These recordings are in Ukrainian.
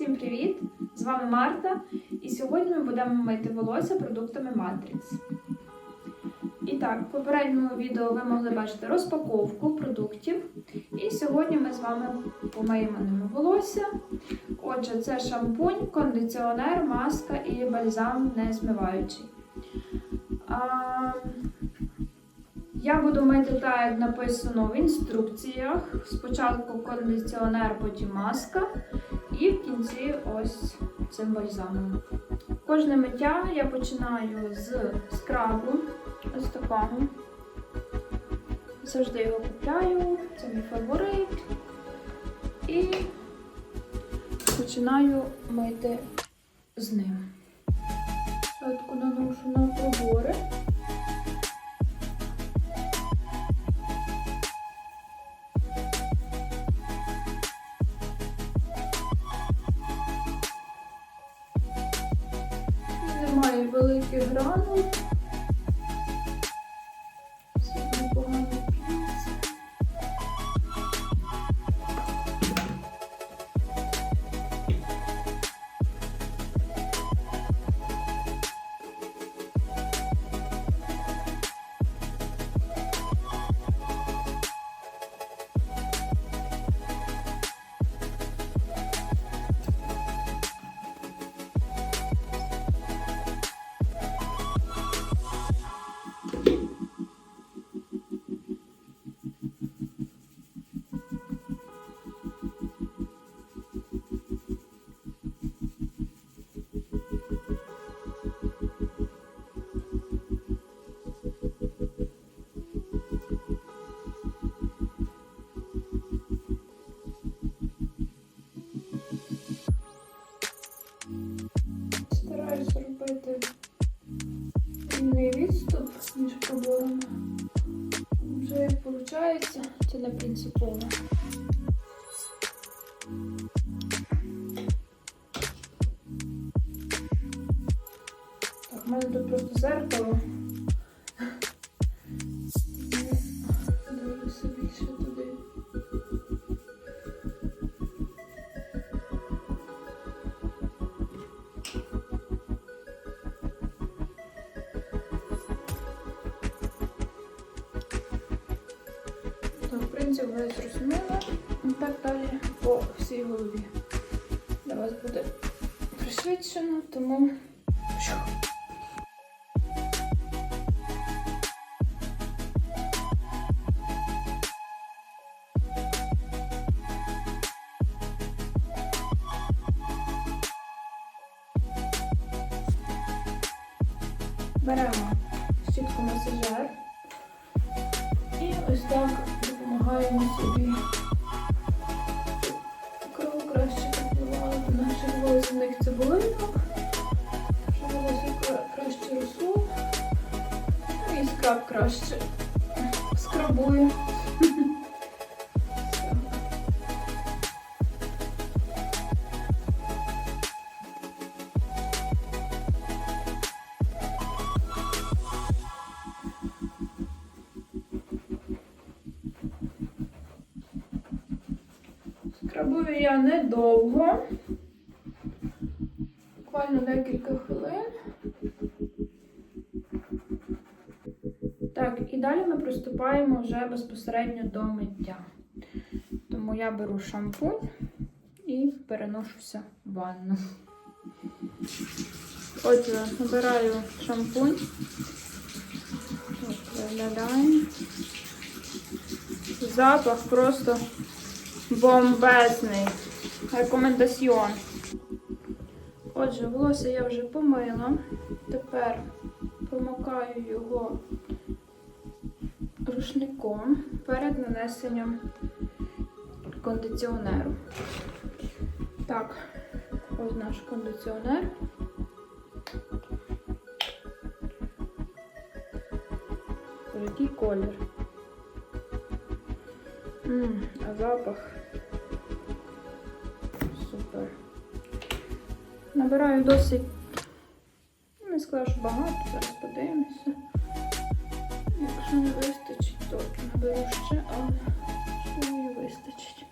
Всім привіт! З вами Марта, і сьогодні ми будемо мити волосся продуктами Matrix. І так, в попередньому відео ви могли бачити розпаковку продуктів. І сьогодні ми з вами помиємо ними волосся. Отже, це шампунь, кондиціонер, маска і бальзам не змиваючий. А, я буду мити так, як написано в інструкціях. Спочатку кондиціонер, потім маска. І в кінці ось цим бальзамом. Кожне миття я починаю з скрабу, ось такого. Завжди його купляю, це мій фаворит. І починаю мити з ним. Спочатку наношу на пробори. Немає великих гранул. Це ви зрозуміли. І так далі по всій голові. Для вас буде пришвидшено, тому. собі Я недовго, буквально декілька хвилин. Так, і далі ми приступаємо вже безпосередньо до миття. Тому я беру шампунь і переношуся в ванну. Отже, набираю шампунь. Виглядає. Запах просто бомбезний. Рекомендаціон. Отже, волосся я вже помила. Тепер промокаю його рушником перед нанесенням кондиціонеру. Так, ось наш кондиціонер. Який колір. М, а запах. набираю досить, ну, не скажу, що багато, зараз подивимося. Якщо не вистачить, то наберу ще, але що мені вистачить.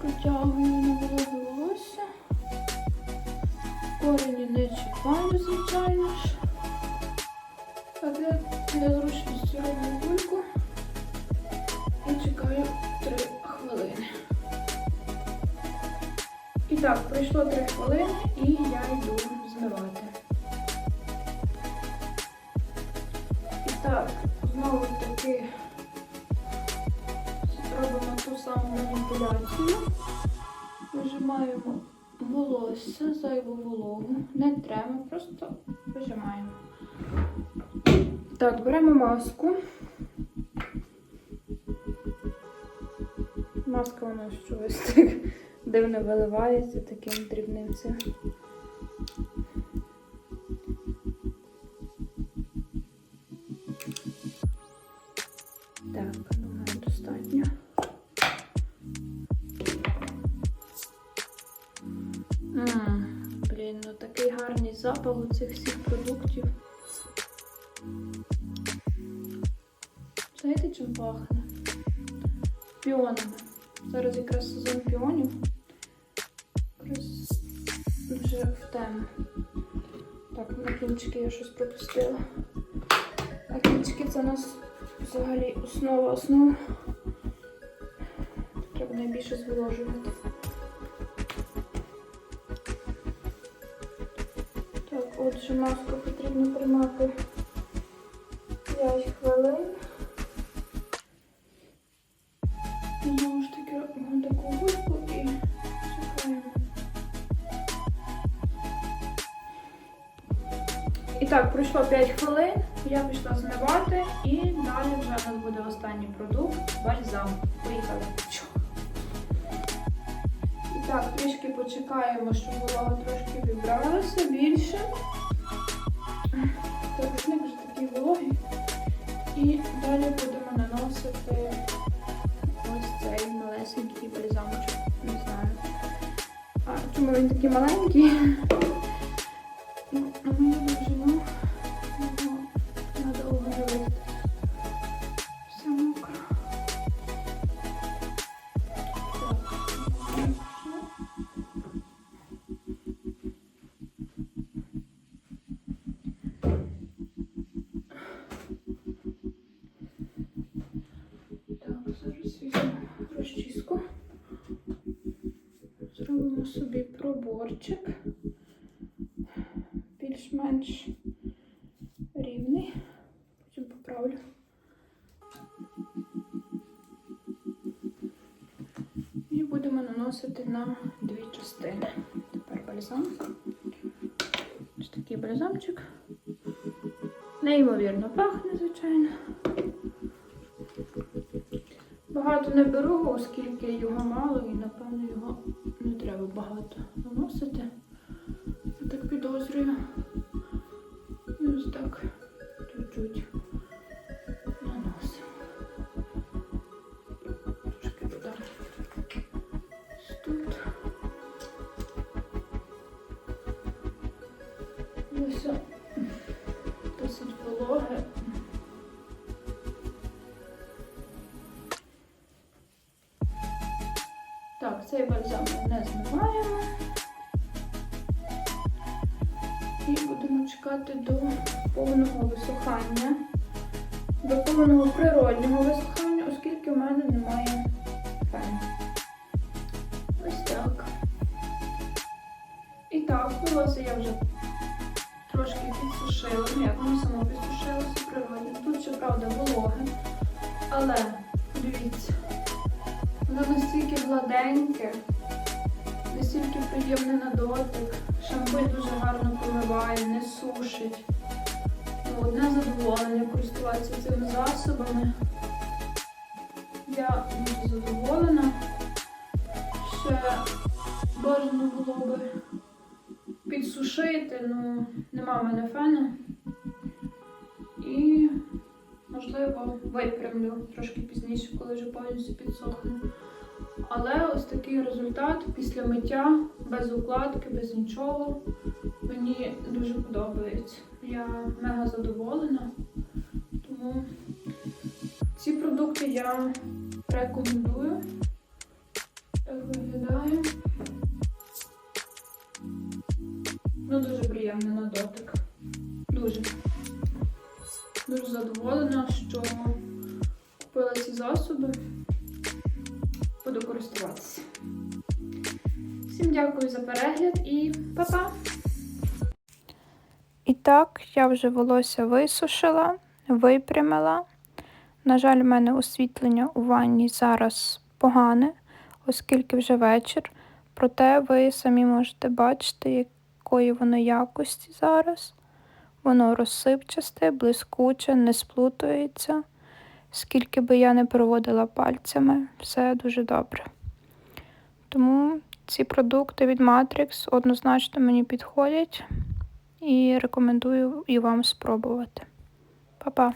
Протягую на волосся. Корені не чіпаю, звичайно ж. А для, для зручності роблю кульку і чекаю 3 хвилини. І так, пройшло 3 хвилини і я йду змивати. І так, знову таки робимо ту саму маніпуляцію. Вижимаємо волосся, зайву вологу. Не треба, просто вижимаємо. Так, беремо маску. Маска у нас щось так дивно виливається таким дрібним. Так, думаю, достатньо. М, Блін, ну такий гарний запах у цих всіх продуктів. Знаєте, чим пахне? Піонами. Зараз якраз сезон піонів. Якраз вже в тему. Так, на кінчики я щось пропустила. А кінчики це у нас взагалі основа основ. Треба найбільше зволожувати. Так, отже, маску потрібно приймати 5 хвилин. І Знову ж таки робимо таку гульку і чекаємо. І так, пройшло 5 хвилин, я пішла змивати і далі вже у нас буде останній продукт бальзам. Поїхали. І так, трішки почекаємо, щоб волога трошки вібралася більше. Так, рушник вже такий вологий. І далі будемо наносити ось цей малесенький бальзамчик. Не знаю. А чому він такий маленький? Проборчик. Більш-менш рівний. Потім поправлю. І будемо наносити на дві частини. Тепер бальзам. Ось такий бальзамчик. Неймовірно пахне, звичайно. Багато не беру, оскільки його мало і, напевно, треба багато наносити. Я так підозрюю. І ось так чуть-чуть наносимо. Трошки додам. Ось тут. Ось чекати до повного висохання, до повного природнього висохання, оскільки в мене немає фену. Ось так. І так, волосся я вже трошки підсушила. Ну, як воно само підсушилося природне. Тут, щоправда, вологе. Але, дивіться, воно настільки гладеньке, настільки приємне на дотик. Шампунь дуже гарно помиває, не сушить. Ну, одне задоволення користуватися цими засобами. Я дуже задоволена. Ще бажано було би підсушити, ну нема в мене фену. І, можливо, випрямлю трошки пізніше, коли вже повністю підсохне. Але ось такий результат після миття, без укладки, без нічого. Мені дуже подобається. Я мега задоволена. Тому ці продукти я рекомендую. Так виглядає. Ну, дуже приємно на дотик. Дуже. Дуже задоволена, що купила ці засоби. Буду користуватися. Всім дякую за перегляд і па-па! І так, я вже волосся висушила, випрямила. На жаль, в мене освітлення у ванні зараз погане, оскільки вже вечір. Проте ви самі можете бачити, якої воно якості зараз. Воно розсипчасте, блискуче, не сплутується. Скільки би я не проводила пальцями, все дуже добре. Тому ці продукти від Matrix однозначно мені підходять і рекомендую і вам спробувати. Па-па!